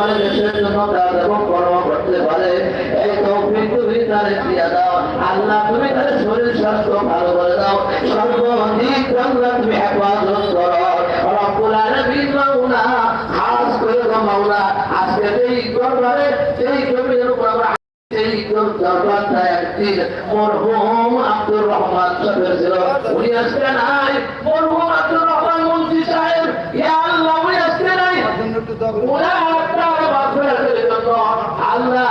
খেদমত করতে পারে দেশের জন্য কাজ এবং কর্ম করতে পারে। তারে তার আব্দুর রহমান ছিল। উনি আজকে নাই, মরহুম আব্দুর রহমান মন্ত্রী সাহেব ইয়া আল্লাহ উনি আজকে নাই ওনার আত্মার মাগফিরাতের জন্য আল্লাহ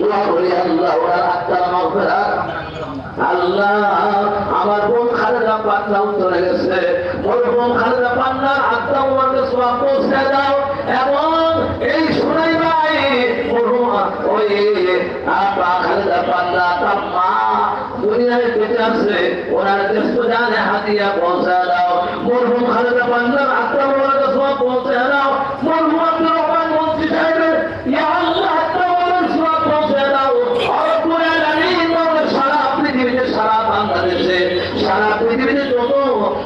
দোয়া করি আল্লাহ ওনার আত্মার মাগফিরাত আল্লাহ আমার বোন খালেদা পান্নাও চলে গেছে ওর আল্লাহ পান্নার আত্মা ওনাকে সব পৌঁছে দাও এবং এই শুনাই ভাই ওই আপা খালেদা পান্না তার দুনিয়ায় বেঁচে আছে ওনার দেশ জানে হাতিয়া পৌঁছে দাও। মরহুম খালেদা পান্নার আত্মা ওনাকে সোয়া পৌঁছে দাও। মরহুম আব্দুর রহমান মন্ত্রী সাহেবের ইয়া আল্লাহ আত্মা ওনার সব পৌঁছে দাও রব্বুল আলামিন বলে সারা পৃথিবীতে সারা বাংলাদেশে সারা পৃথিবীতে যত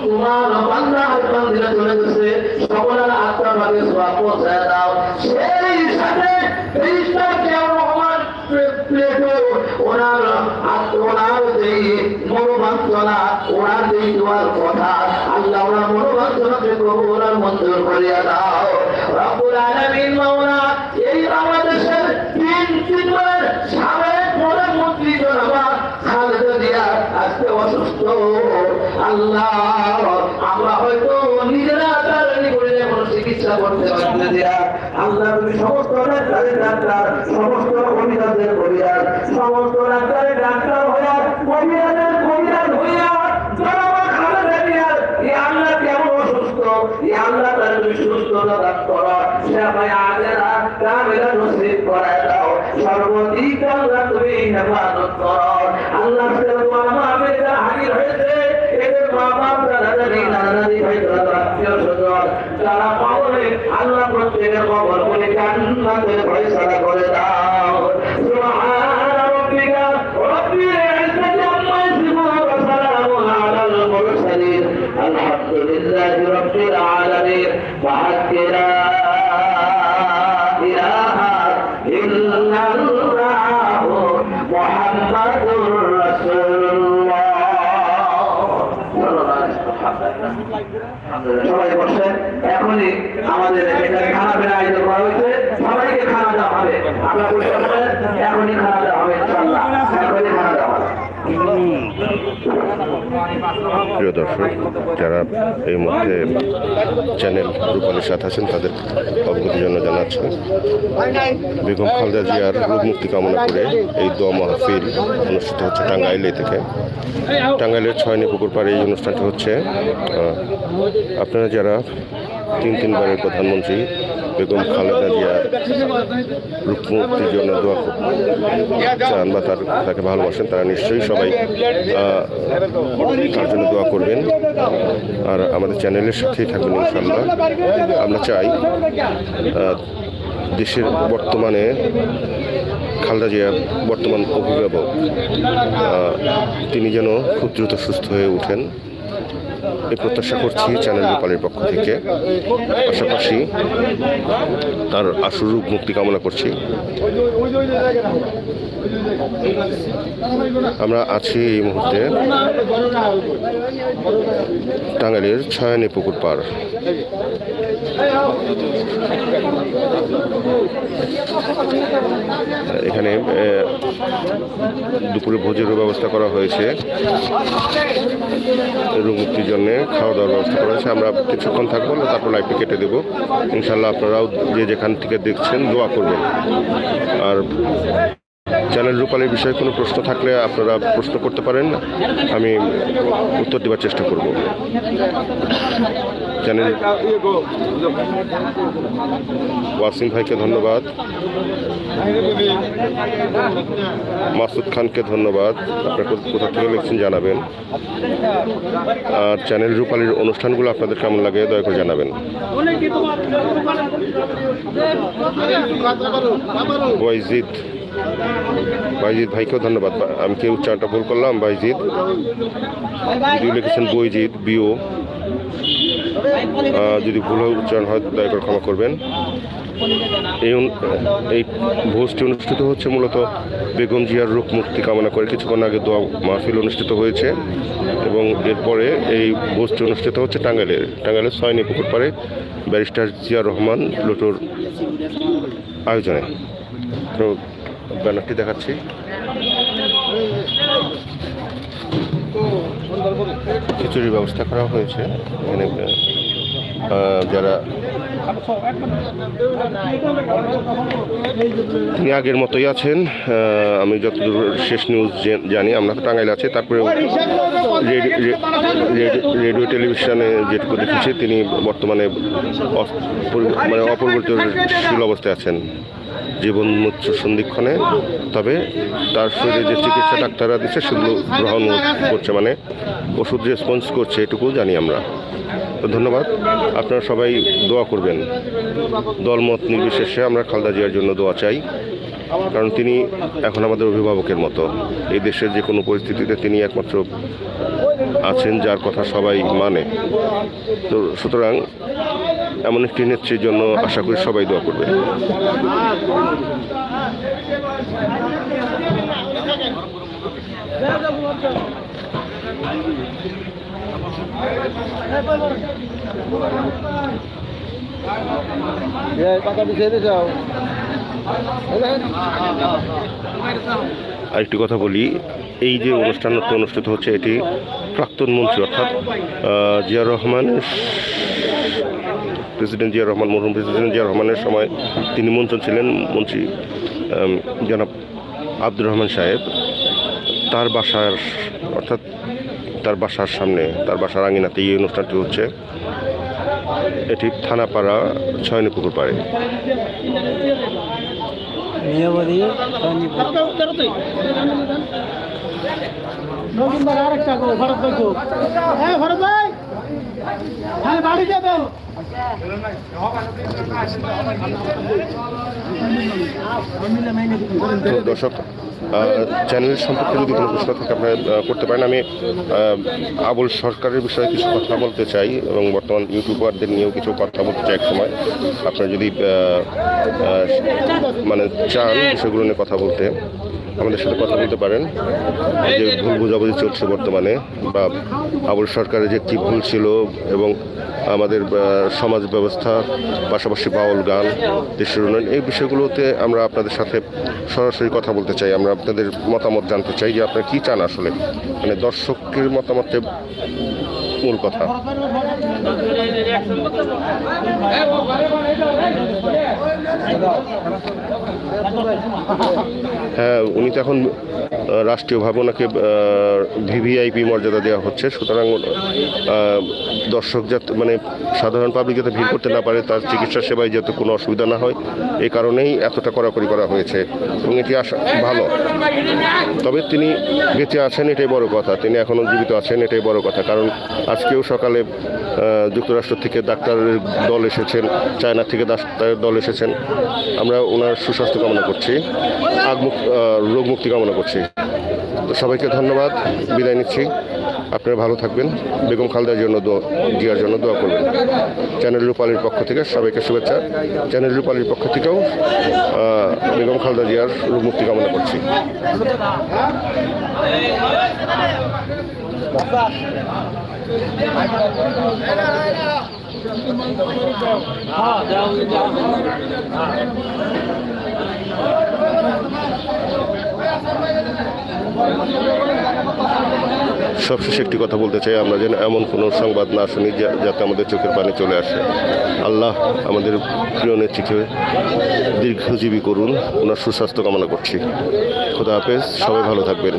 তোমার বাংলা আর বান্দিরা চলে গেছে সকলের আত্মার ভাগে সব পৌঁছে দাও সেই সাথে রেজিস্টার জিয়াউর রহমান প্লেটো ওনার আত- ওনার যেই মনোবাঞ্ছনা দোয়ার কথা আর মঞ্জুর করিয়া দাও। আমরা নিজেরা চিকিৎসা আল্লাহ সমস্ত ডাক্তারের ডাক্তার, সমস্ত কবিরাজের কবিরাজ সমস্ত ডাক্তারের ডাক্তার হইয়া কবিরাজের কবিরাজ হইয়া জনাবা খালেদা জিয়ার এই আল্লাহ কেমন অসুস্থ এই আল্লাহ তার তুমি সুস্থতা দান করো সে ভাই আগেরা কামেরা নসিব করায় দাও সর্বদিক আল্লাহ তুমি হেফাজত করো আল্লাহ তোমার মা বেটা হাজির হয়েছে এদের মা বাপ দাদা দাদি নানা আল্লাহ প্রত্যেকের কবর বলে জান্নাতের সারা করে দাও। সবাই বসেন এখনই আমাদের এখানে খানা ফেরা আয়োজন করা হয়েছে। সবাইকে খানা দেওয়া হবে। আপনারা বসে এখনই খানা দেওয়া হবে এখনই খানা দেওয়া প্রিয় দর্শক, যারা এই মুহূর্তে চ্যানেল রূপালীর সাথে আছেন, তাদের অবগতির জন্য জানাচ্ছি, বেগম খালদা জিয়ার রোগ মুক্তি কামনা করে এই দোয়া মাহফিল অনুষ্ঠিত হচ্ছে টাঙ্গাইলে থেকে। টাঙ্গাইলের ছয়নি পুকুর পাড়ে এই অনুষ্ঠানটি হচ্ছে। আপনারা যারা তিন তিনবারের প্রধানমন্ত্রী বেগম খালেদা জিয়ার রূপ মুক্তির জন্য দোয়া চান বা তার, তাকে ভালোবাসেন, তারা নিশ্চয়ই সবাই তার জন্য দোয়া করবেন। আর আমাদের চ্যানেলের সাথেই থাকুন ইনশাল্লাহ আমরা চাই দেশের বর্তমানে খালদা জিয়া বর্তমান অভিভাবক তিনি যেন খুব দ্রুত সুস্থ হয়ে ওঠেন এই প্রত্যাশা করছি চ্যানেল রূপালের পক্ষ থেকে। পাশাপাশি তার আশুরূপ মুক্তি কামনা করছি। আমরা আছি এই মুহূর্তে টাঙ্গাইলের ছায়ানি পুকুর পাড়। এখানে দুপুরে ভোজেরও ব্যবস্থা করা হয়েছে। রোগ মুক্তির জন্য খাওয়া দাওয়ার ব্যবস্থা করা হয়েছে। আমরা কিছুক্ষণ থাকব তারপর লাইভটি কেটে দেবো। ইনশাল্লাহ আপনারাও যে যেখান থেকে দেখছেন দোয়া করবেন। আর চ্যানেল রূপালের বিষয়ে কোনো প্রশ্ন থাকলে আপনারা প্রশ্ন করতে পারেন। আমি উত্তর দেওয়ার চেষ্টা করব। চ্যানেল। ওয়াসিম ভাইকে ধন্যবাদ। মাসুদ খানকে ধন্যবাদ। আপনার কোথা থেকে লিখছেন জানাবেন। আর চ্যানেল রূপালীর অনুষ্ঠানগুলো আপনাদের কেমন লাগে দয়া করে জানাবেন। বাইজিদ বাইজিদ ভাইকেও ধন্যবাদ। আমি কি উচ্চারণটা ভুল করলাম? বাইজিৎ লিখেছেন বইজিৎ বিও। যদি ভুল উচ্চারণ হয় দয়া করে ক্ষমা করবেন। এই এই ভোজটি অনুষ্ঠিত হচ্ছে মূলত বেগম জিয়ার রূপ মুক্তি কামনা করে। কিছুক্ষণ আগে দোয়া মাহফিল অনুষ্ঠিত হয়েছে এবং এরপরে এই ভোজটি অনুষ্ঠিত হচ্ছে টাঙ্গাইলের। টাঙ্গাইলের ছয়নি পুকুর পাড়ে ব্যারিস্টার জিয়া রহমান লুটোর আয়োজনে। তো ব্যানারটি দেখাচ্ছি। খিচুড়ির ব্যবস্থা করা হয়েছে। এখানে যারা তিনি আগের মতোই আছেন আমি যতদূর শেষ নিউজ জানি আমরা তো টাঙ্গাইলে আছি। তারপরে রেডিও টেলিভিশনে যেটুকু দেখেছি, তিনি বর্তমানে মানে অপরিবর্তনশীল অবস্থায় আছেন। জীবন সন্ধিক্ষণে। তবে তার শরীরে যে চিকিৎসা ডাক্তাররা দিচ্ছে, সেগুলো গ্রহণ করছে মানে ওষুধ রেসপন্স করছে এটুকু জানি আমরা। ধন্যবাদ। আপনারা সবাই দোয়া করবেন। দলমত নির্বিশেষে আমরা খালদা জিয়ার জন্য দোয়া চাই। কারণ তিনি এখন আমাদের অভিভাবকের মতো। এই দেশের যে কোনো পরিস্থিতিতে তিনি একমাত্র আছেন যার কথা সবাই মানে। তো সুতরাং এমন একটি নেত্রীর জন্য আশা করি সবাই দোয়া করবে আরেকটি কথা বলি এই যে অনুষ্ঠানটি অনুষ্ঠিত হচ্ছে এটি প্রাক্তন মন্ত্রী অর্থাৎ আহ, জিয়া রহমানের প্রেসিডেন্ট জিয়া রহমান মরহুম প্রেসিডেন্ট জিয়া রহমানের সময় তিনি মন্ত্রী ছিলেন মন্ত্রী জনাব আব্দুর রহমান সাহেব। তার বাসার অর্থাৎ তার বাসার সামনে তার বাসার আঙিনাতে এই অনুষ্ঠানটি হচ্ছে। এটি থানাপাড়া ছয়নি পুকুর পাড়ে আরেকটা ভরত ভাই হ্যাঁ ভরত ভাই। হ্যাঁ বাড়ি যাবে তো দর্শক চ্যানেল সম্পর্কে যদি কোনো প্রশ্ন থাকে আপনারা করতে পারেন। আমি আবুল সরকারের বিষয়ে কিছু কথা বলতে চাই এবং বর্তমান ইউটিউবারদের নিয়েও কিছু কথা বলতে চাই এক সময়। আপনারা যদি মানে চান বিষয়গুলো নিয়ে কথা বলতে। আমাদের সাথে কথা বলতে পারেন। যে ভুল বোঝাবুঝি চলছে বর্তমানে বা আবুল সরকারের যে কী ভুল ছিল এবং আমাদের সমাজ ব্যবস্থা, পাশাপাশি বাউল গান, দেশের উন্নয়ন, এই বিষয়গুলোতে আমরা আপনাদের সাথে সরাসরি কথা বলতে চাই। আমরা আপনাদের মতামত জানতে চাই যে আপনারা কী চান আসলে? মানে দর্শকের মতামতে মূল কথা। হ্যাঁ উনি তো এখন রাষ্ট্রীয়ভাবে ওনাকে ভিভিআইপি মর্যাদা দেওয়া হচ্ছে। সুতরাং দর্শক যাতে মানে সাধারণ পাবলিক যাতে ভিড় করতে না পারে, তার চিকিৎসা সেবায় যাতে কোনো অসুবিধা না হয় এই কারণেই এতটা কড়াকড়ি করা হয়েছে। এবং এটি আসা ভালো। তবে তিনি বেঁচে আছেন, এটাই বড় কথা। তিনি এখনও জীবিত আছেন, এটাই বড় কথা। কারণ আজকেও সকালে যুক্তরাষ্ট্র থেকে ডাক্তারের দল এসেছেন, চায়না থেকে ডাক্তারের দল এসেছেন। আমরা ওনার সুস্বাস্থ্য কামনা করছি আগমুক রোগ মুক্তি কামনা করছি। সবাইকে ধন্যবাদ। বিদায় নিচ্ছি। আপনারা ভালো থাকবেন। বেগম খালদার জন্য জিয়ার জন্য দোয়া করবেন। চ্যানেল রূপালীর পক্ষ থেকে সবাইকে শুভেচ্ছা। চ্যানেল রূপালীর পক্ষ থেকেও বেগম খালদা জিয়ার মুক্তি কামনা করছি। সবশেষে একটি কথা বলতে চাই, আমরা যেন এমন কোনো সংবাদ না শুনি যাতে আমাদের চোখের পানি চলে আসে। আল্লাহ আমাদের প্রিয় নেত্রীকে দীর্ঘজীবী করুন, ওনার সুস্বাস্থ্য কামনা করছি। খোদা হাফেজ, সবাই ভালো থাকবেন।